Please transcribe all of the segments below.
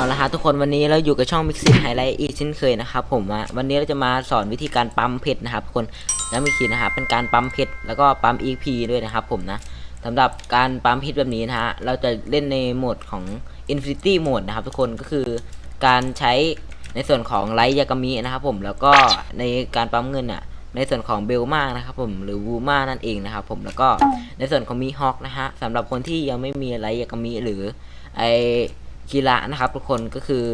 เอาละฮะทุกคนวันนี้เราอยู่กับช่อง Mixin Highlight อีกเช่นเคยนะครับผมว่าวันนี้เราจะมาสอนวิธีการปั๊มเพชรนะครับทุกคนแล้วมีคีนะครับเป็นการปั๊มเพชรแล้วก็ปั๊ม EP ด้วยนะครับผมนะสำหรับการปั๊มเพชรแบบนี้นะฮะเราจะเล่นในโหมดของ Infinity Mode นะครับทุกคนก็คือการใช้ในส่วนของไลท์ยากามินะครับผมแล้วก็ในการปั๊มเงินอะในส่วนของเบลมานะครับผมหรือวูมานั่นเองนะครับผมแล้วก็ในส่วนของมีฮอคนะฮะสำหรับคนที่ยังไม่มีไลท์ยากามิหรือไอ กีฬานะครับทุกคนก็คือ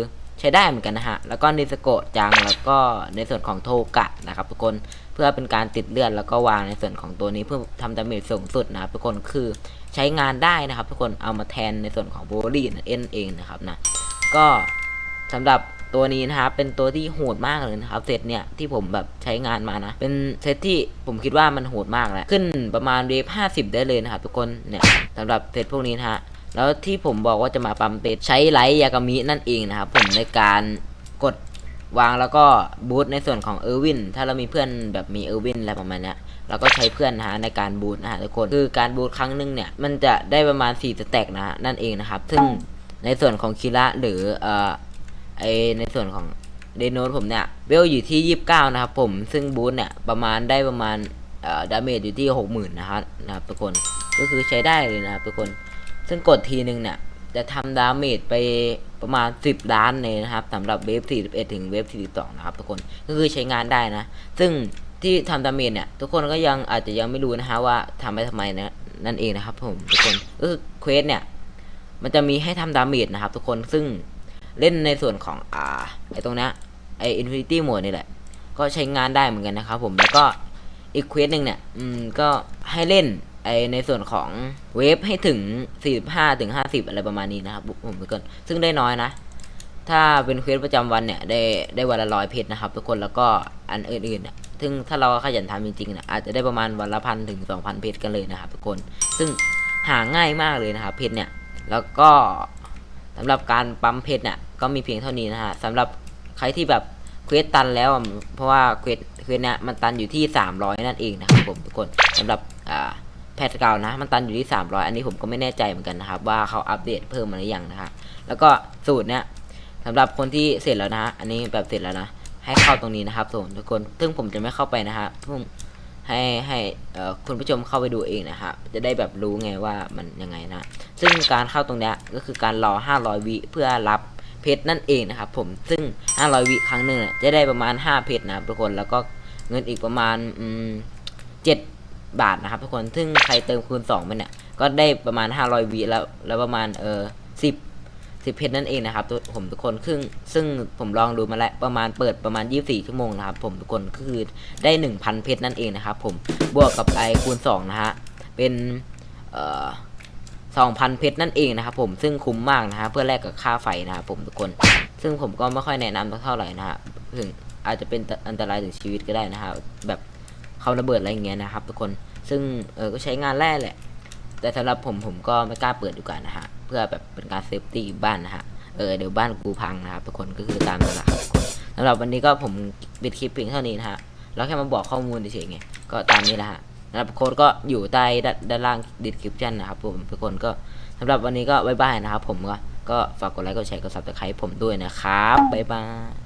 ใช้ได้เหมือนกันนะฮะ แล้วก็นิสโกะจังแล้วก็ในส่วนของโทกะนะครับทุกคนเพื่อเป็นการติดเลือดแล้วก็วางในส่วนของตัวนี้เพื่อทำดาเมจสูงสุดนะครับทุกคนคือใช้งานได้นะครับทุกคนเอามาแทนในส่วนของโบลี่นั่นเองนะครับนะก็สำหรับตัวนี้นะครับเป็นตัวที่โหดมากเลยนะครับเซตเนี่ยที่ผมแบบใช้งานมานะ เป็นเซตที่ผมคิดว่ามันโหดมากแหละขึ้นประมาณเวฟ50ได้เลยนะครับทุกคนเนี่ยสำหรับเซตพวกนี้นะฮะ แล้วที่ผมบอกว่าจะมาปั๊มเป็ดใช้ไลท์ยากามินั่นเองนะครับผมในการกดวางแล้วก็บูตในส่วนของเออร์วินถ้าเรามีเพื่อนแบบมีเออร์วินอะไรประมาณนี้เราก็ใช้เพื่อนนะฮะในการบูตนะฮะทุกคนคือการบูตครั้งหนึ่งเนี่ยมันจะได้ประมาณ4สแต็กนะฮะนั่นเองนะครับ ซึ่งในส่วนของคิระหรือเอ่อไอในส่วนของเดโนตผมเนี่ยเวลอยู่ที่ 29 นะครับผมซึ่งบูตเนี่ยประมาณได้ประมาณเอ่อดาเมจอยู่ที่ 60,000 นะครับนะครับทุกคนก็คือใช้ได้เลยนะครับทุกคน ซึ่งกดทีหนึ่งเนี่ย จะทำดาเมจไปประมาณ 10 ล้านเลยนะครับสำหรับเวฟ41 ถึงเวฟ42 นะครับทุกคนก็คือใช้งานได้นะ ซึ่งที่ทำดาเมจเนี่ย ทุกคนก็ยังอาจจะยังไม่รู้นะฮะว่าทำไปทำไมนะนั่นเองนะครับผมทุกคนก็คือเควสเนี่ย มันจะมีให้ทำดาเมจนะครับ ทุกคนซึ่งเล่นในส่วนของอ่าไอตรงนี้ไออินฟินิตี้โหมดนี่แหละ ก็ใช้งานได้เหมือนกันนะครับผมแล้วก็อีกเควสหนึ่งเนี่ย อืมก็ให้เล่น ไอในส่วนของเวฟให้ถึง 45ถึง50 อะไรประมาณนี้นะครับผมทุกคนซึ่งได้น้อยนะ ถ้าเป็นเควสประจำวันเนี่ยได้ได้วันละร้อยเพชรนะครับ ทุกคนแล้วก็อันอื่นๆเนี่ยซึ่งถ้าเราขยันทำจริงๆเนี่ยอาจจะได้ประมาณวันละพันถึงสองพันเพชรกันเลยนะครับ ทุกคน ซึ่งหาง่ายมากเลยนะครับเพชรเนี่ยแล้วก็สำหรับการปั๊มเพชรเนี่ยก็มีเพียงเท่านี้นะฮะสำหรับใครที่แบบเควสตันแล้ว เพราะว่าเควสเควสเนี่ยมันตันอยู่ที่ 300 นั่นเองนะครับผมทุกคนสำหรับอ่า แพทเก่านะ มันตันอยู่ที่ 300 อันนี้ผมก็ไม่แน่ใจเหมือนกันนะครับ ว่าเขาอัปเดตเพิ่มมาหรือยังนะครับแล้วก็สูตรเนี่ยสำหรับคนที่เสร็จแล้วนะฮะอันนี้แบบเสร็จแล้วนะ ให้เข้าตรงนี้นะครับส่วนทุกคน ซึ่งผมจะไม่เข้าไปนะฮะเพิ่งให้ให้คุณผู้ชมเข้าไปดูเองนะฮะจะได้แบบรู้ไงว่ามันยังไงนะ ซึ่งการเข้าตรงเนี้ยก็คือการรอ 500 วิเพื่อรับเพชรนั่นเองนะครับผมซึ่ง 500 วิครั้งหนึ่งจะได้ประมาณ 5 เพชรนะครับทุกคนแล้วก็เงินอีกประมาณ7 บาทนะครับทุกคน ซึ่งใครเติมคูณ2มันเนี่ย ก็ได้ประมาณ 500วิแล้ว แล้วประมาณเออ10 10เพชรนั่นเองนะครับทุกผมทุกคนครึ่งซึ่งผมลองดูมาแล้วประมาณเปิดประมาณ 24 ชั่วโมงนะครับผมทุกคนก็คือได้ 1,000 เพชรนั่นเองนะครับผม บวกกับไอคูณ2นะฮะ เป็นเอ่อ2,000 เพชรนั่นเองนะครับผมซึ่งคุ้มมากนะฮะเพื่อแลกกับค่าไฟนะครับผมทุกคน ซึ่งผมก็ไม่ค่อยแนะนำเท่าไหร่นะฮะถึงอาจจะเป็นอันตรายถึงชีวิตก็ได้นะฮะแบบ เขาระเบิดอะไรอย่างเงี้ยนะครับทุกคนซึ่งเออก็ใช้งานแร่แหละ แต่สำหรับผมผมก็ไม่กล้าเปิดดีกว่านะฮะเพื่อแบบเป็นการเซฟตี้บ้านนะฮะเออเดี๋ยวบ้านกูพังนะครับทุกคนก็คือตามนั้นแหละครับทุกคนสำหรับวันนี้ก็ผมปิดคลิปเพียงเท่านี้นะฮะแล้วแค่มาบอกข้อมูลเฉยๆไงก็ตามนี้แหละฮะสำหรับโค้ดก็อยู่ใต้ด้านล่างดีสคริปชันนะครับผมทุกคนก็สำหรับวันนี้ก็บ๊ายบายนะครับผมก็ก็ฝากกดไลค์กดแชร์กดซับสไครต์ผมด้วยนะครับบ๊ายบาย